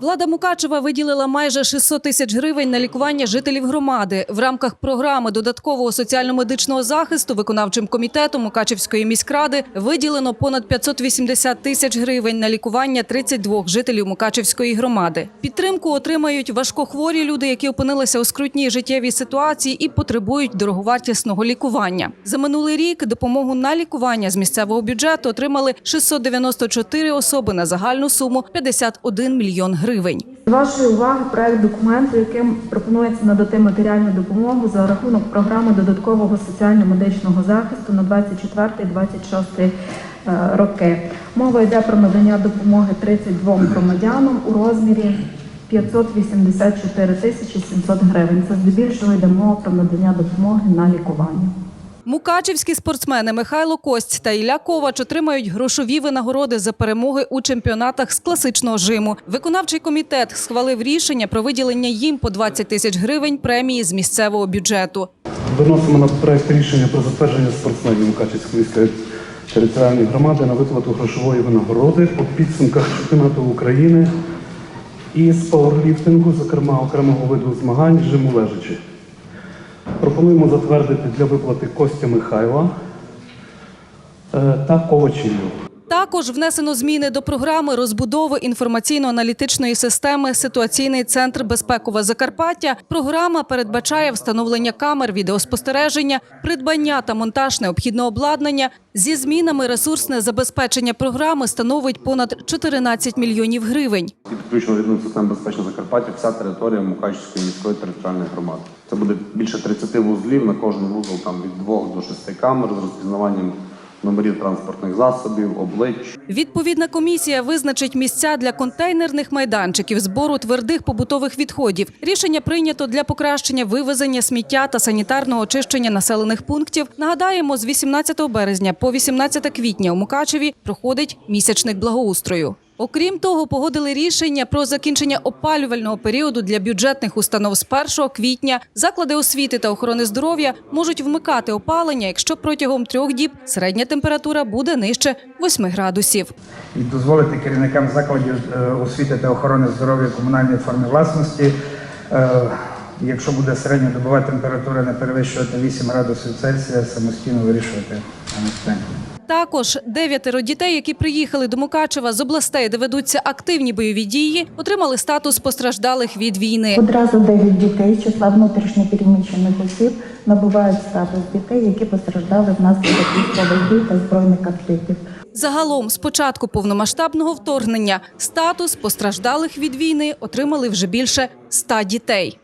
Влада Мукачева виділила майже 600 тисяч гривень на лікування жителів громади в рамках програми додаткового соціально-медичного захисту виконавчим комітетом Мукачевської міськради виділено понад 580 тисяч гривень на лікування 32 жителів Мукачевської громади. Підтримку отримають важкохворі люди, які опинилися у скрутній життєвій ситуації і потребують дороговартісного лікування. За минулий рік допомогу на лікування з місцевого бюджету отримали 694 особи на загальну суму 51 мільйон гривень. До вашої уваги проект документу, яким пропонується надати матеріальну допомогу за рахунок програми додаткового соціально-медичного захисту на 24-26 е, роки. Мова йде про надання допомоги 32 громадянам у розмірі 584 тисячі 700 гривень. Це здебільшого йде мова про надання допомоги на лікування. Мукачівські спортсмени Михайло Кость та Ілля Ковач отримають грошові винагороди за перемоги у чемпіонатах з класичного жиму. Виконавчий комітет схвалив рішення про виділення їм по 20 тисяч гривень премії з місцевого бюджету. Виносимо на проект рішення про затвердження спортсменів Мукачівської міської територіальної громади на виплату грошової винагороди у підсумках чемпіонату України із пауерліфтингу, зокрема окремого виду змагань жиму лежачи. Пропонуємо затвердити для виплати Костя Михайла е, та Ковачів. Також внесено зміни до програми розбудови інформаційно-аналітичної системи Ситуаційний центр безпекове Закарпаття. Програма передбачає встановлення камер відеоспостереження, придбання та монтаж необхідного обладнання. Зі змінами ресурсне забезпечення програми становить понад 14 мільйонів гривень. і підключено до єдиної безпечного Закарпаття вся територія Мукачівської міської територіальної громади. Це буде більше 30 вузлів на кожен вузол там від 2 до 6 камер з розпізнаванням номерів транспортних засобів, облич. Відповідна комісія визначить місця для контейнерних майданчиків збору твердих побутових відходів. Рішення прийнято для покращення вивезення сміття та санітарного очищення населених пунктів. Нагадаємо, з 18 березня по 18 квітня у Мукачеві проходить місячник благоустрою. Окрім того, погодили рішення про закінчення опалювального періоду для бюджетних установ з 1 квітня. Заклади освіти та охорони здоров'я можуть вмикати опалення, якщо протягом трьох діб середня температура буде нижче 8 градусів. і дозволити керівникам закладів е, освіти та охорони здоров'я комунальної форми власності, е, якщо буде середньодобова температура не перевищувати 8 градусів Цельсія, самостійно вирішувати. Також дев'ятеро дітей, які приїхали до Мукачева з областей, де ведуться активні бойові дії, отримали статус постраждалих від війни. Одразу 9 дітей з числа внутрішньопереміщених осіб набувають статус дітей, які постраждали внаслідок військових дій та збройних конфліктів. Загалом, з початку повномасштабного вторгнення, статус постраждалих від війни отримали вже більше ста дітей.